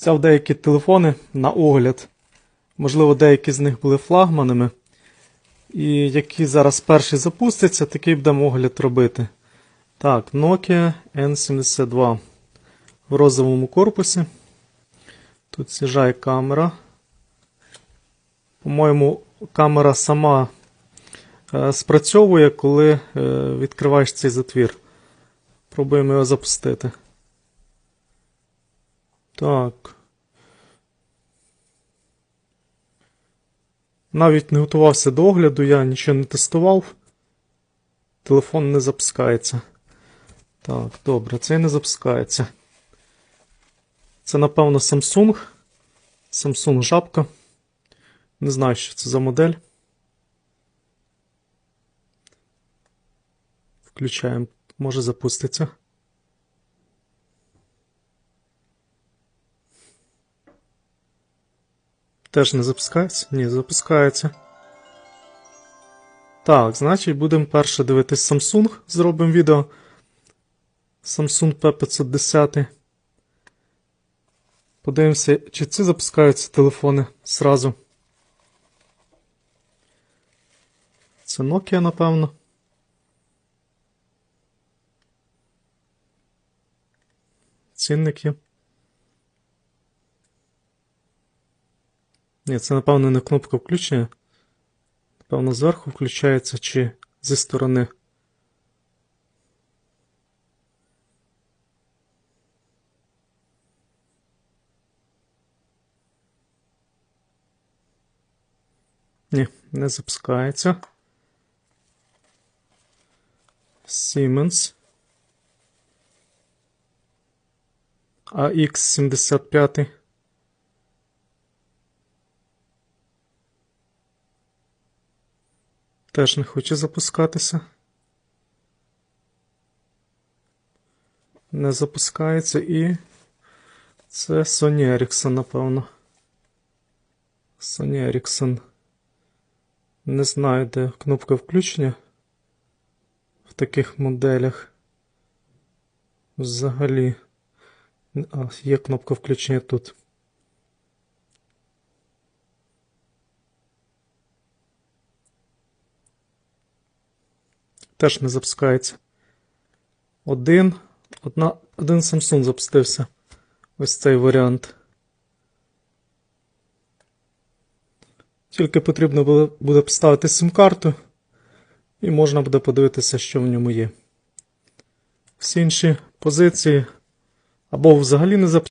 Взяв деякі телефони на огляд. Можливо, деякі з них були флагманами. І які зараз перші запустяться, такий будемо огляд робити. Так, Nokia N72 в розовому корпусі. Тут з'їжджає камера. По-моєму, камера сама е, спрацьовує, коли е, відкриваєш цей затвір. Пробуємо його запустити. Так. Навіть не готувався до огляду, я нічого не тестував. Телефон не запускається. Так, добре, цей не запускається. Це, напевно, Samsung. Samsung жабка. Не знаю, що це за модель. Включаємо, може запуститься. Теж не запускається? Ні, запускається. Так, значить, будемо перше дивитись Samsung. Зробимо відео. Samsung P510. Подивимося, чи ці запускаються телефони зразу. Це Nokia, напевно. Цінники. Ні, це, напевно, не кнопка включення. Напевно, зверху включається чи зі сторони. Ні, не запускається. Siemens. AX75. Теж не хоче запускатися. Не запускається і це Sony Ericsson, напевно. Sony Ericsson. Не знаю, де кнопка включення в таких моделях. Взагалі. А, є кнопка включення тут. Теж не запускається. Один. Одна, один Samsung запустився. Ось цей варіант. Тільки потрібно буде, поставити сим-карту, і можна буде подивитися, що в ньому є. Всі інші позиції або взагалі не запускаються.